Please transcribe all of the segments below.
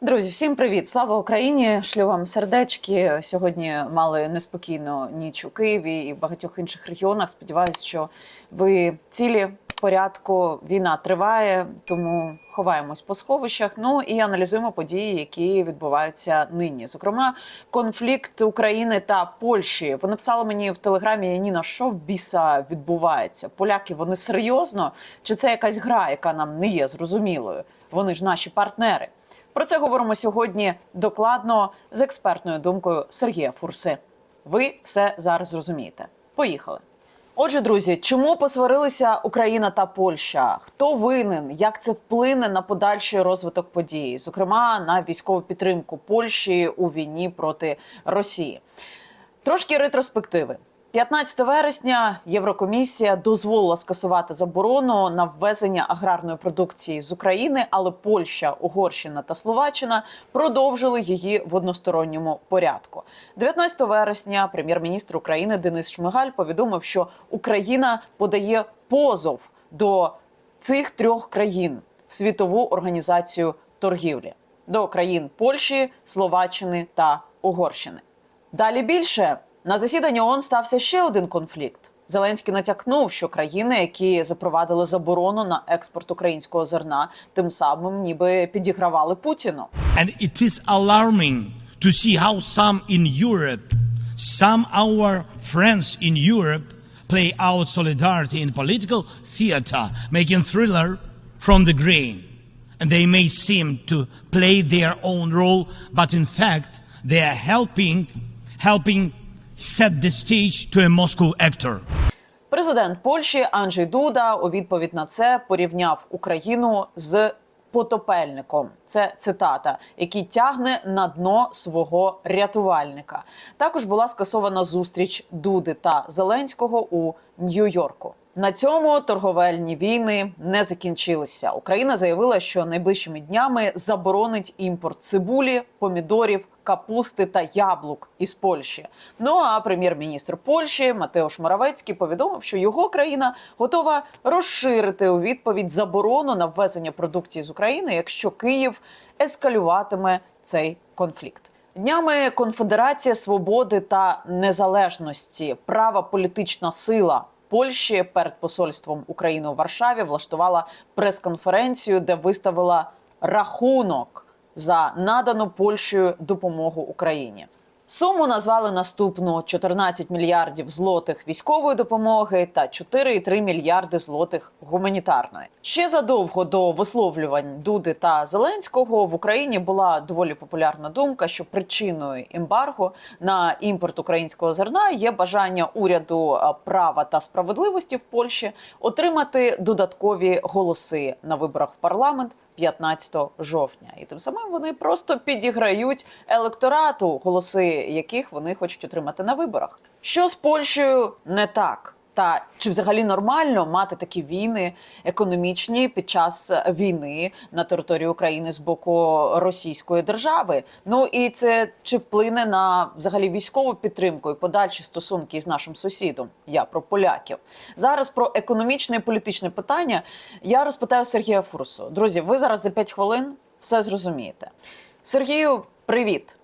Друзі, всім привіт! Слава Україні! Шлю вам сердечки. Сьогодні мали неспокійну ніч у Києві і в багатьох інших регіонах. Сподіваюсь, що ви цілі в порядку. Війна триває, тому ховаємось по сховищах. Ну і аналізуємо події, які відбуваються нині. Зокрема, конфлікт України та Польщі. Ви написали мені в телеграмі Яніна, що в біса відбувається? Поляки вони серйозно? Чи це якась гра, яка нам не є зрозумілою? Вони ж наші партнери. Про це говоримо сьогодні докладно з експертною думкою Сергія Фурси. Ви все зараз зрозумієте. Поїхали. Отже, друзі, чому посварилися Україна та Польща? Хто винен? Як це вплине на подальший розвиток подій, зокрема на військову підтримку Польщі у війні проти Росії? Трошки ретроспективи. 15 вересня Єврокомісія дозволила скасувати заборону на ввезення аграрної продукції з України, але Польща, Угорщина та Словаччина продовжили її в односторонньому порядку. 19 вересня прем'єр-міністр України Денис Шмигаль повідомив, що Україна подає позов до цих трьох країн в світову організацію торгівлі до країн Польщі, Словаччини та Угорщини. Далі більше на засіданні ООН стався ще один конфлікт. Зеленський натякнув, що країни, які запровадили заборону на експорт українського зерна, тим самим ніби підігравали Путіну. And it is alarming to see how some in Europe, some our friends in Europe, play out solidarity in political theater, making thriller from the grain. And they may seem to play their own role, but in fact, they are helping, helping set the stage to a Moscow actor. Президент Польщі Анджей Дуда у відповідь на це порівняв Україну з потопельником. Це цитата, який тягне на дно свого рятувальника. Також була скасована зустріч Дуди та Зеленського у Нью-Йорку. На цьому торговельні війни не закінчилися. Україна заявила, що найближчими днями заборонить імпорт цибулі, помідорів, капусти та яблук із Польщі. Ну а прем'єр-міністр Польщі Матеуш Моравецький повідомив, що його країна готова розширити у відповідь заборону на ввезення продукції з України, якщо Київ ескалюватиме цей конфлікт. Днями Конфедерація свободи та незалежності, права політична сила Польщі перед посольством України у Варшаві влаштувала прес-конференцію, де виставила рахунок за надану Польщею допомогу Україні. Суму назвали наступну: 14 мільярдів злотих військової допомоги та 4,3 мільярди злотих гуманітарної. Ще задовго до висловлювань Дуди та Зеленського в Україні була доволі популярна думка, що причиною ембарго на імпорт українського зерна є бажання уряду права та справедливості в Польщі отримати додаткові голоси на виборах в парламент. 15 жовтня, і тим самим вони просто підіграють електорату, голоси яких вони хочуть отримати на виборах. Що з Польщею не так? Та чи взагалі нормально мати такі війни економічні під час війни на території України з боку Російської держави? Ну і це чи вплине на взагалі військову підтримку і подальші стосунки з нашим сусідом? Я про поляків зараз про економічне і політичне питання. Я розпитаю Сергія Фурсу. Друзі, ви зараз за 5 хвилин все зрозумієте. Сергію, привіт!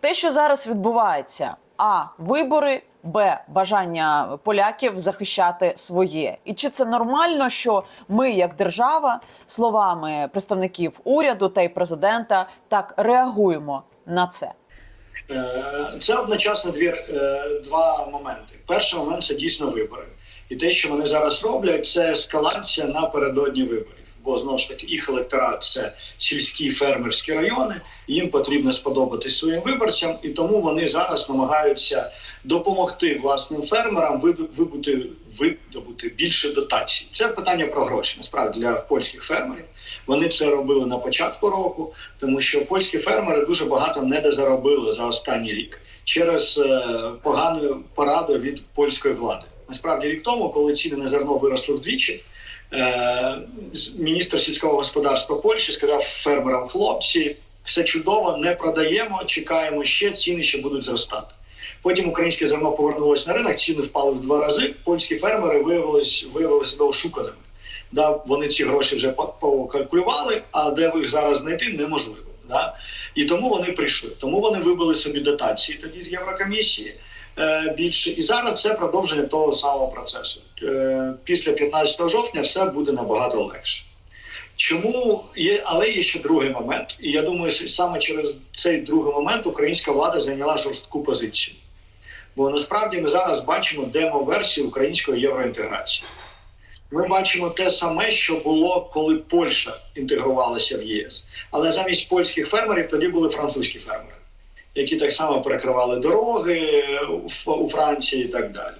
Те, що зараз відбувається, а вибори. Б бажання поляків захищати своє, і чи це нормально, що ми, як держава, словами представників уряду та й президента, так реагуємо на це? Е, Це одночасно дві, е, два моменти. Перший момент це дійсно вибори. І те, що вони зараз роблять, це ескалація напередодні виборів. Бо знову ж таки їх електорат це сільські фермерські райони. Їм потрібно сподобатись своїм виборцям, і тому вони зараз намагаються допомогти власним фермерам вибути видобути більше дотацій. Це питання про гроші. Насправді для польських фермерів вони це робили на початку року, тому що польські фермери дуже багато недозаробили за останній рік через е, погану пораду від польської влади. Насправді, рік тому, коли ціни на зерно виросли вдвічі. Е, міністр сільського господарства Польщі сказав фермерам: хлопці, все чудово, не продаємо, чекаємо ще, ціни ще будуть зростати. Потім українське зерно повернулося на ринок, ціни впали в два рази. Польські фермери виявились, виявили себе ошуканими. Да, вони ці гроші вже покалькулювали, а де їх зараз знайти неможливо. Да? І тому вони прийшли. Тому вони вибили собі дотації тоді з Єврокомісії більше. І зараз це продовження того самого процесу. Е, після 15 жовтня все буде набагато легше. Чому є, але є ще другий момент, і я думаю, що саме через цей другий момент українська влада зайняла жорстку позицію. Бо насправді ми зараз бачимо демо-версію української євроінтеграції. Ми бачимо те саме, що було, коли Польща інтегрувалася в ЄС. Але замість польських фермерів тоді були французькі фермери, які так само перекривали дороги у- Франції і так далі.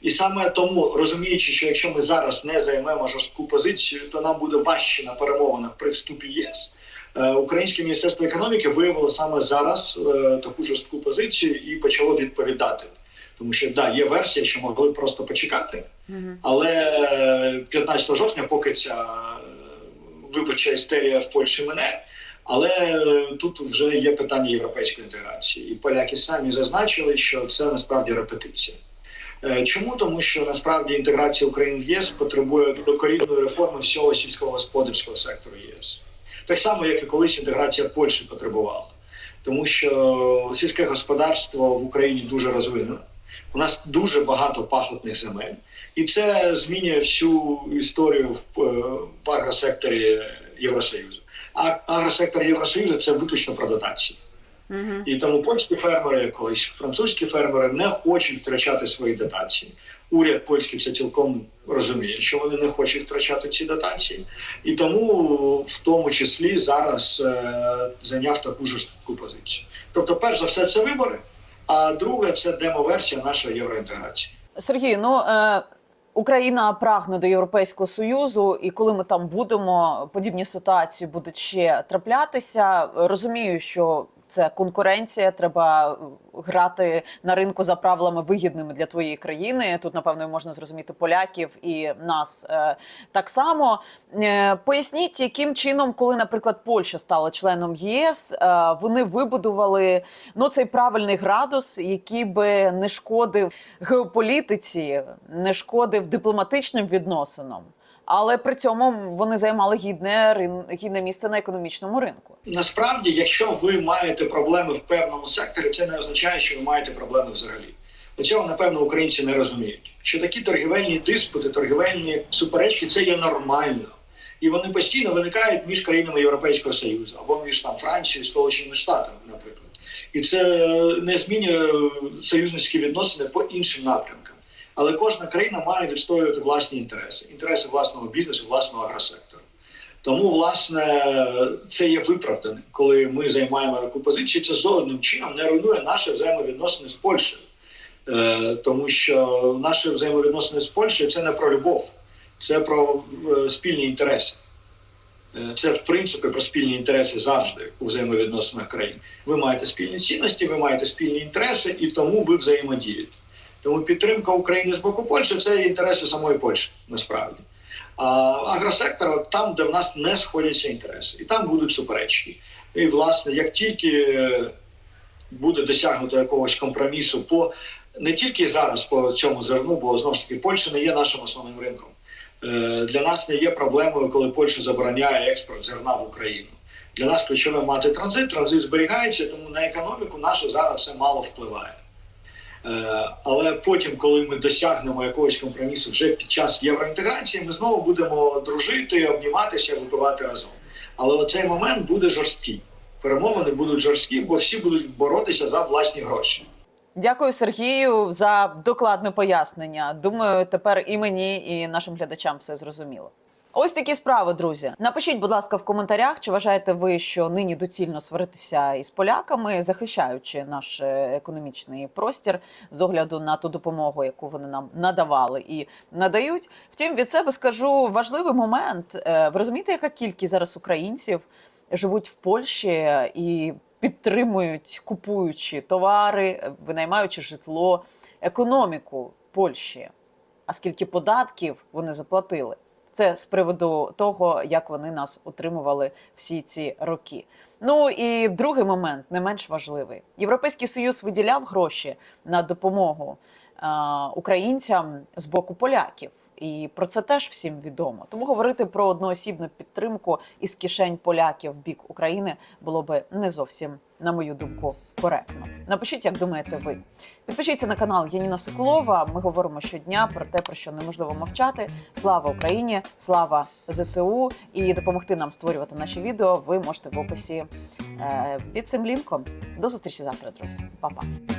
І саме тому, розуміючи, що якщо ми зараз не займемо жорстку позицію, то нам буде важче на перемовинах при вступі ЄС. Е, Українське міністерство економіки виявило саме зараз е, таку жорстку позицію і почало відповідати. Тому що да, є версія, що могли просто почекати, але е, 15 жовтня, поки ця е, виборча істерія в Польщі мине. Але е, тут вже є питання європейської інтеграції, і поляки самі зазначили, що це насправді репетиція. Е, Чому тому, що насправді інтеграція України в ЄС потребує докорінної реформи всього сільськогосподарського сектору ЄС, так само як і колись інтеграція Польщі потребувала, тому що сільське господарство в Україні дуже розвинене. У нас дуже багато пахотних земель, і це змінює всю історію в, е, агросекторі Євросоюзу. А агросектор Євросоюзу це виключно про дотації. І тому польські фермери, як колись французькі фермери не хочуть втрачати свої дотації. Уряд польський це цілком розуміє, що вони не хочуть втрачати ці дотації, і тому в тому числі зараз е, зайняв таку жорстку позицію. Тобто, перш за все, це вибори, а друге це демоверсія нашої євроінтеграції. Сергій, ну е, Україна прагне до Європейського союзу, і коли ми там будемо, подібні ситуації будуть ще траплятися. Розумію, що це конкуренція. Треба грати на ринку за правилами вигідними для твоєї країни. Тут напевно можна зрозуміти поляків і нас е, так само. Е, поясніть, яким чином, коли, наприклад, Польща стала членом ЄС, е, вони вибудували ну цей правильний градус, який би не шкодив геополітиці, не шкодив дипломатичним відносинам. Але при цьому вони займали гідне рин... гідне місце на економічному ринку. Насправді, якщо ви маєте проблеми в певному секторі, це не означає, що ви маєте проблеми взагалі. Цього, напевно, українці не розуміють. Що такі торгівельні диспути, торгівельні суперечки це є нормально. І вони постійно виникають між країнами Європейського Союзу або між там Францією Сполученими Штатами, наприклад. І це не змінює союзницькі відносини по іншим напрямкам. Але кожна країна має відстоювати власні інтереси, інтереси власного бізнесу, власного агросектору. Тому, власне, це є виправданим, коли ми займаємо таку позицію. Це жодним чином не руйнує наші взаємовідносини з Польщею, Е, тому що наші взаємовідносини з Польщею це не про любов, це про е, спільні інтереси. Е, Це в принципі про спільні інтереси завжди у взаємовідносинах країн. Ви маєте спільні цінності, ви маєте спільні інтереси, і тому ви взаємодієте. Тому підтримка України з боку Польщі це інтереси самої Польщі насправді. А агросектор там, де в нас не сходяться інтереси, і там будуть суперечки. І власне, як тільки е, буде досягнуто якогось компромісу по не тільки зараз по цьому зерну, бо знову ж таки Польща не є нашим основним ринком. Е, Для нас не є проблемою, коли Польща забороняє експорт зерна в Україну. Для нас ключове мати транзит, транзит зберігається, тому на економіку нашу зараз це мало впливає. Е, Але потім, коли ми досягнемо якогось компромісу вже під час євроінтеграції, ми знову будемо дружити, обніматися, випивати разом. Але оцей момент буде жорсткий. Перемовини будуть жорсткі, бо всі будуть боротися за власні гроші. Дякую Сергію за докладне пояснення. Думаю, тепер і мені, і нашим глядачам все зрозуміло. Ось такі справи, друзі. Напишіть, будь ласка, в коментарях, чи вважаєте ви, що нині доцільно сваритися із поляками, захищаючи наш е, економічний простір з огляду на ту допомогу, яку вони нам надавали і надають. Втім, від себе скажу важливий момент. Е, Ви розумієте, яка кількість зараз українців живуть в Польщі і підтримують, купуючи товари, винаймаючи житло, економіку Польщі. А скільки податків вони заплатили? Це з приводу того, як вони нас утримували всі ці роки. Ну і другий момент, не менш важливий: Європейський союз виділяв гроші на допомогу е, українцям з боку поляків. І про це теж всім відомо. Тому говорити про одноосібну підтримку із кишень поляків в бік України було би не зовсім, на мою думку, коректно. Напишіть, як думаєте ви. Підпишіться на канал Яніна Соколова. Ми говоримо щодня про те, про що неможливо мовчати. Слава Україні! Слава ЗСУ! І допомогти нам створювати наші відео ви можете в описі е, під цим лінком. До зустрічі завтра, друзі. Па-па!